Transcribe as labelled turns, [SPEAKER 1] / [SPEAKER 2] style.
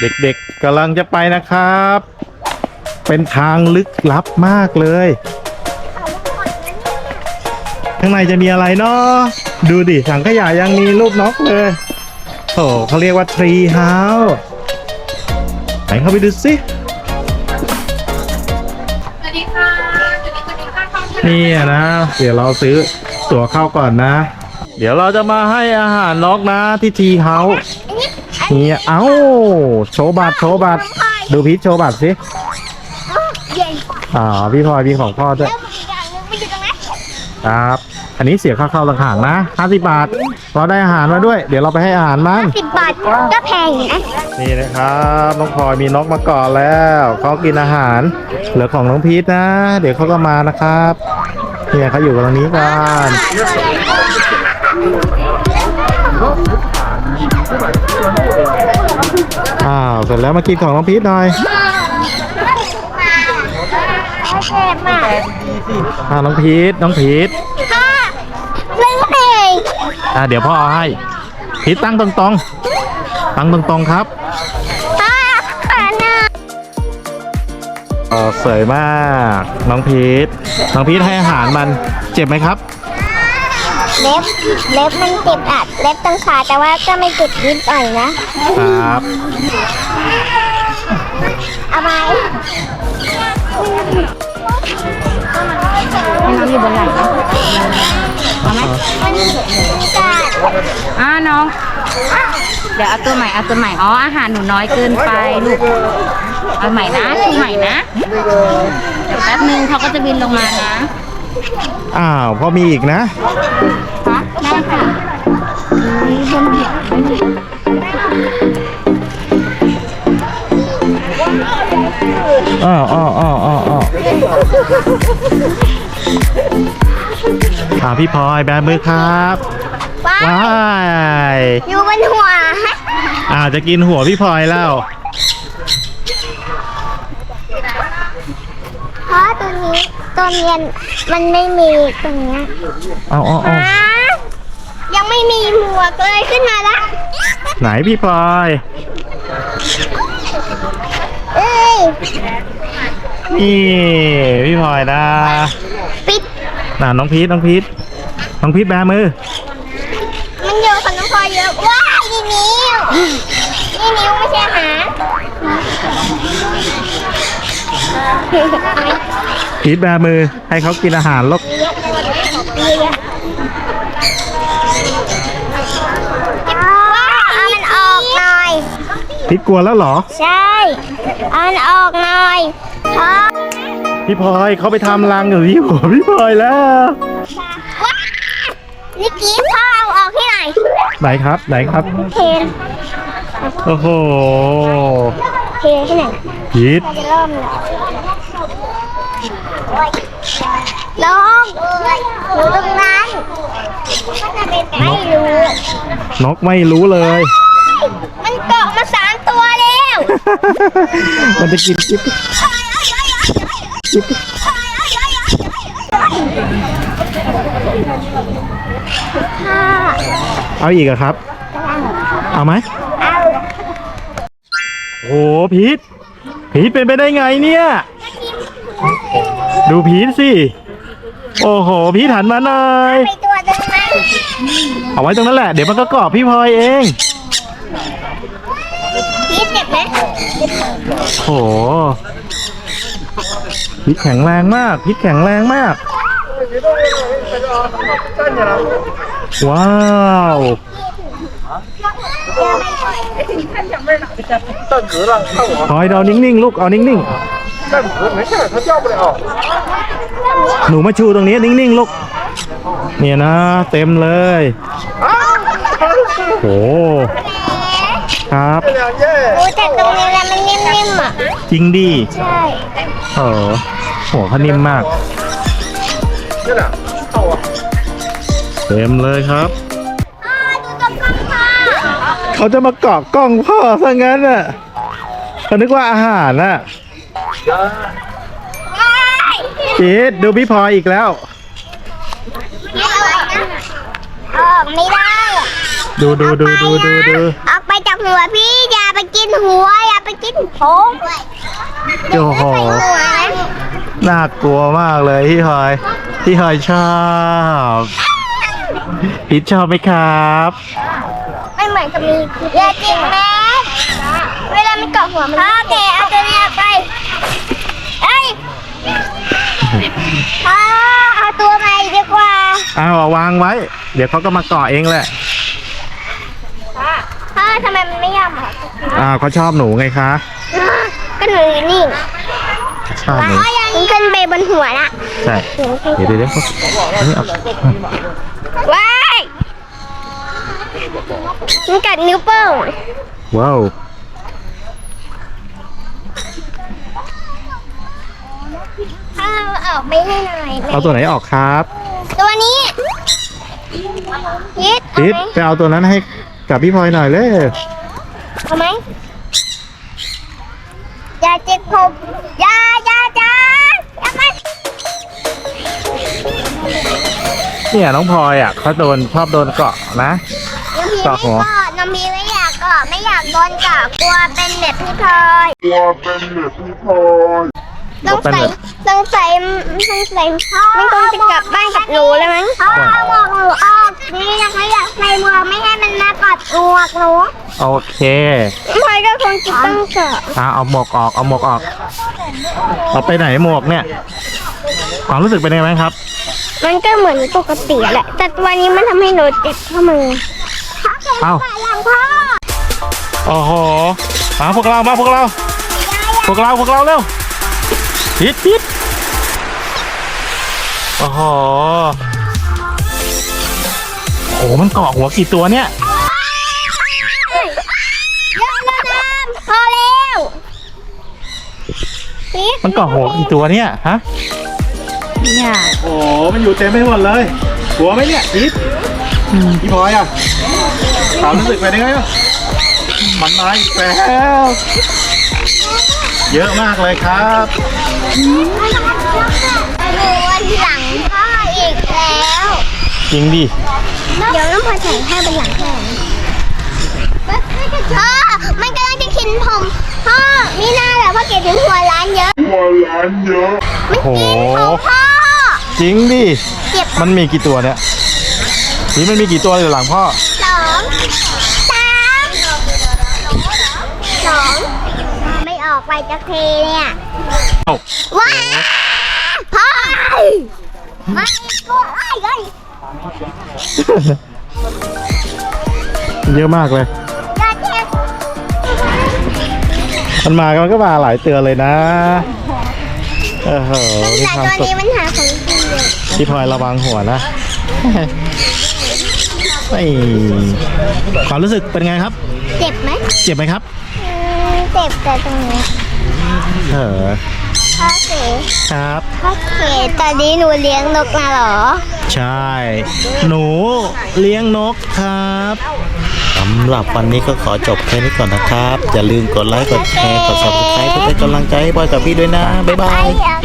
[SPEAKER 1] เด็กๆกำลังจะไปนะครับ เป็นทางลึกลับมากเลย ข้างในจะมีอะไรเนาะดูดิถังขยะยังมีรูปนกเลยโอ้เขาเรียกว่าทรีเฮาส์ไหนเข้าไปดูสิ
[SPEAKER 2] สวัสดีค่ะสวัสดีสวัสดีค่ะเข้าที่
[SPEAKER 1] นี่อะนะ เดี๋ยวเราซื้อตั๋วเข้าก่อนนะ เดี๋ยวเราจะมาให้อาหารนกนะที่ทีเฮาส์ นี่เอ้าโชว์บัตรโชว์บัตรดูพีชโชว์บัตรสิ
[SPEAKER 3] เย็น
[SPEAKER 1] อ่าพี่พลอยพี่ของพ่อด้วย
[SPEAKER 3] แล้วอีกอย่างหนึงมันอยู่ตรงนั้น
[SPEAKER 1] ครับ อันนี้เสียค่าเข้าต่างหากนะ50บาทเราได้อาหารมาด้วย เดี๋ยวเราไปให้อาหารมัน
[SPEAKER 3] สิบบาทก็แพงอยู่นะ
[SPEAKER 1] นี่นะครับน้องพลอยมีนกมาก่อนแล้วเขากินอาหารเหลือของน้องพีทนะ เดี๋ยวเขาก็มานะครับเนี่ยเขาอยู่ตรงนี้กันอ้าว เสร็จแล้วมากินของน้องพีทหน่อย
[SPEAKER 3] แพงมาก
[SPEAKER 1] อ่าน้องพีทน้องพีท
[SPEAKER 3] ค่ะไม่แพง
[SPEAKER 1] อ่าเดี๋ยวพ่อเอาให้ พีทตั้งตรงๆ ตั้งตรงๆครับ
[SPEAKER 3] ค่ะค่ะนะ
[SPEAKER 1] เออสวยมาก น้องพีทน้องพีทให้อาหารมัน เจ็บไหมครับ
[SPEAKER 3] เล็บเล็บมันเจ็บอัดเล็บตรงขาแต่ว่าก็ไม่เจ็บนิดหน่อยนะ ครับ เอาไหม
[SPEAKER 2] ให้น้องอยู่บนไหล่นะเอาไหม
[SPEAKER 3] มันกัด
[SPEAKER 2] อ่าน้อง เดี๋ยวเอาตัวใหม่เอาตัวใหม่อ๋ออาหารหนูน้อยเกินไปลูกเอาใหม่นะชูใหม่นะเดี๋ยวแป๊บนึงเขาก็จะบินลงมานะ
[SPEAKER 1] อ้าวพอมีอีกนะ
[SPEAKER 2] คะได้ค่ะ
[SPEAKER 1] อ้าวอ้าวอ้าวอ้าวอ้าวอ่าพี่พลอยแบมือครับ
[SPEAKER 3] ว้า
[SPEAKER 1] ว้าย
[SPEAKER 3] อยู่บนหัว
[SPEAKER 1] อ่าจะกินหัวพี่พลอยแล้ว
[SPEAKER 3] เพราะตัวนี้ตัวเมียนมันไม่มีตรงเนี้ย
[SPEAKER 1] เอาเอาเอา
[SPEAKER 3] ฮะยังไม่มีหมวกเลยขึ้นมาละ
[SPEAKER 1] ไหนพี่พลอย
[SPEAKER 3] เอ้ย
[SPEAKER 1] นี่พี่พลอยนะ
[SPEAKER 3] ปิด
[SPEAKER 1] น่ะน้องพีทน้องพีทน้องพีทแบมือ
[SPEAKER 3] มันอยู่กับน้องพลอยเยอะว้ายนี่นิ้วนี่นิ้วไม่ใช่หาง
[SPEAKER 1] พีทแบมือให้เขากินอาหารลก
[SPEAKER 3] ว้าเอามันออกหน่อย
[SPEAKER 1] พีทกลัวแล้วเหรอ
[SPEAKER 3] ใช่เอามันออกหน่อยพอ
[SPEAKER 1] พี่พลอยเขาไปทำรังอยู่ที่หัวพี่พลอยแล้ว
[SPEAKER 3] ว้านี่กี้พ่อเอาออกที่ไหน
[SPEAKER 1] ไหนครับ ไหนครับ
[SPEAKER 3] เทน
[SPEAKER 1] โอ้โห
[SPEAKER 3] เทที่ไหน
[SPEAKER 1] พีท
[SPEAKER 3] จะเริ่มเลยลงอยู่ตรงนั้น ไม่รู้
[SPEAKER 1] นกไม่รู้เลย
[SPEAKER 3] มันเกาะมาสามตัวแล้ว
[SPEAKER 1] มันจะกินจิ๊บจิ๊บ
[SPEAKER 3] ค่ะ
[SPEAKER 1] เอาอีกอะครับ เอาไหม
[SPEAKER 3] เอา
[SPEAKER 1] โอ้โหพีทพีทเป็นไปได้ไงเนี่ย ดูพีทสิ โอ้โห พีทหันมาหน่อย
[SPEAKER 3] ไปตัวหนึงไหม
[SPEAKER 1] เอาไว้ตรงนั้นแหละ เดี๋ยวมันก็เกาะพี่พลอยเอง
[SPEAKER 3] พีทเจ็บไหม
[SPEAKER 1] โอ้โหพีทแข็งแรงมากพีทแข็งแรงมาก ว้าวพลอยเรานิ่งๆลูกเอานิ่งๆหนูมาชูตรงนี้นิ่งๆลูก เนี่ยนะ เต็มเลยโอ้ครับ
[SPEAKER 3] โอ้แต่ตรงนี้แหละมันนิ่มๆอะ
[SPEAKER 1] จริงดิ
[SPEAKER 3] ใช่
[SPEAKER 1] เออหัวเขานิ่มมากเต็มเลยครับ
[SPEAKER 3] อ๋อดูตรงกล้องค่ะ
[SPEAKER 1] เขาจะมาเกาะกล้องพ่อซะงั้นน่ะเขานึกว่าอาหารน่ะ
[SPEAKER 3] ว้าย
[SPEAKER 1] จีดดูพี่พลอยอีกแล้ว
[SPEAKER 3] นี่ อะไรนะออกไม่ได้อะ
[SPEAKER 1] ดูดูดูดูดูดู
[SPEAKER 3] ออกไปจากหัวพี่อย่าไปกินหัวอย่าไปกินโค้ง
[SPEAKER 1] โอ้โห
[SPEAKER 3] หัวนะ
[SPEAKER 1] น่ากลัวมากเลยพี่พลอยพี่พลอยชอบพีทชอบไหมครับ
[SPEAKER 3] ไม่เหมือนกับมีอย่าจิกแม่เวลามันเกาะหัวมันโอเคเอาตัวนี้ไปเอ้ยพ่อ
[SPEAKER 1] อ้าววางไว้ เดี๋ยวเขาก็มาเกาะเองแหละ
[SPEAKER 3] พ่อทำไมมันไม่ยอมอะ
[SPEAKER 1] อ้าวเขาชอบหนูไงคะ
[SPEAKER 3] ก็หนูอยู่นี่
[SPEAKER 1] ชอบหนู
[SPEAKER 3] มันขึ้นไปบนหัวนะ
[SPEAKER 1] ใช่เดี๋ยวเดี๋ยวเดี๋ยวอันนี้เอา
[SPEAKER 3] ว้ายมันกัดนิ้วโป้ง
[SPEAKER 1] ว้าว
[SPEAKER 3] พ่อเอาออกไปให้หน่อย
[SPEAKER 1] เอาตัวไหนออกครับ
[SPEAKER 3] ตัวนี้ ยิดเอา
[SPEAKER 1] พีท
[SPEAKER 3] ไหม
[SPEAKER 1] ไปเอาตัวนั้นให้กับพี่พลอยหน่อยเลย
[SPEAKER 3] เอาไหมอย่าจิกผมอย่าอย่าอย่าอย่ามา
[SPEAKER 1] เนี่ยน้องพลอยอะเขาโดนชอบโดนเกาะนะ
[SPEAKER 3] น้ำพี
[SPEAKER 1] เกาะหั
[SPEAKER 3] ไม่
[SPEAKER 1] ว
[SPEAKER 3] เกาะน้ำพีไม่อยากเกาะไม่อยากโดนเกาะกลัวเป็นแบบพี่พลอย
[SPEAKER 1] ก็
[SPEAKER 3] ต้อง
[SPEAKER 1] เป็น
[SPEAKER 3] ใส่
[SPEAKER 1] แบบ
[SPEAKER 3] ต้อ งใส่ต้องใส่มันคงจะกลับบ้านกับหนูแล้วมั้งพ่อเอาหมวกหนูออกนี่นะคะอยากใส่หมวกไม่ให้มันมากัดหมวกหนู
[SPEAKER 1] โอเค
[SPEAKER 3] พลอยก็คงจะต้องเกาะ
[SPEAKER 1] อะเอาหมวกออกเอาหมวกออกเอาไปไหนหมวกเนี่ยความรู้สึกเป็นยังไงบ้างครับ
[SPEAKER 3] มันก็เหมือนปกติแหละ แต่ตัวนี้มันทำให้หนูเจ็บข้อมือ
[SPEAKER 1] เอ้า
[SPEAKER 3] หลังพ่อ
[SPEAKER 1] โอ้โหมาพวกเรามาพวกเรา พวกเราพวกเราเร็ว พิดพิดโอ้โหโอ้โหมันเกาะหัวกี่ตัวเนี่ย
[SPEAKER 3] เยอะแล้วนะพอแล้วพีท
[SPEAKER 1] มันเกาะหัวกี่ตัวเนี่ยฮะ
[SPEAKER 2] เนี่ย
[SPEAKER 1] โอ้โหมันอยู่เต็มไปหมดเลย หัวไหมเนี่ยพิดพี่พลอยอะความรู้สึกเป็นยังไงอะมันมาอีกแล้ว เยอะมากเลยครับ
[SPEAKER 3] หนูวันหลังพ่ออีกแล้ว
[SPEAKER 1] จริงดิ
[SPEAKER 3] เดี๋ยวน้องพลอยใส่ให้เป็นหลังแทนพ่อมันกำลังจะกินผมพ่อมีหน้าแหละพ่อเก็บถึงหัวล้านเยอะ
[SPEAKER 1] โอ้โห
[SPEAKER 3] ของพ่อ
[SPEAKER 1] จริงดิ
[SPEAKER 3] เก็บ
[SPEAKER 1] มันมีกี่ตัวเนี่ยนี่มันมีกี่ตัวอยู่หลังพ่อ
[SPEAKER 3] สองสามสองไม่ ออกไปจะเทเนี่ย
[SPEAKER 1] เอ้า
[SPEAKER 3] ว้าพ่อไม่กลัวไอ้เลย
[SPEAKER 1] เยอะมากเลย
[SPEAKER 3] อย่าเท
[SPEAKER 1] มันมามันก็มาหลายเตือนเลยนะเออโหมี
[SPEAKER 3] แต่
[SPEAKER 1] ความ
[SPEAKER 3] ตัว
[SPEAKER 1] สุข
[SPEAKER 3] นี้มันหาของกินเลย
[SPEAKER 1] พี่พลอยระวังหัวนะไม่ความรู้สึกเป็นไงครับ
[SPEAKER 3] เจ็บไหม
[SPEAKER 1] เจ็บไหมครับ
[SPEAKER 3] อืม เจ็บแต่ตรงนี้
[SPEAKER 1] เออ
[SPEAKER 3] พ่อเก๋
[SPEAKER 1] ครับ
[SPEAKER 3] พ่อเก๋ตอนนี้หนูเลี้ยงนกมาเหรอ
[SPEAKER 1] ใช่ หนูเลี้ยงนกครับสำหรับวันนี้ก็ขอจบแค่นี้ก่อนนะครับ อย่าลืมกดไลค์ กดแชร์ กด subscribe เพื่อเป็นกำลังใจให้บอยกับพี่ด้วยนะ บ๊ายบา
[SPEAKER 3] ไอ้
[SPEAKER 1] ย
[SPEAKER 3] อะ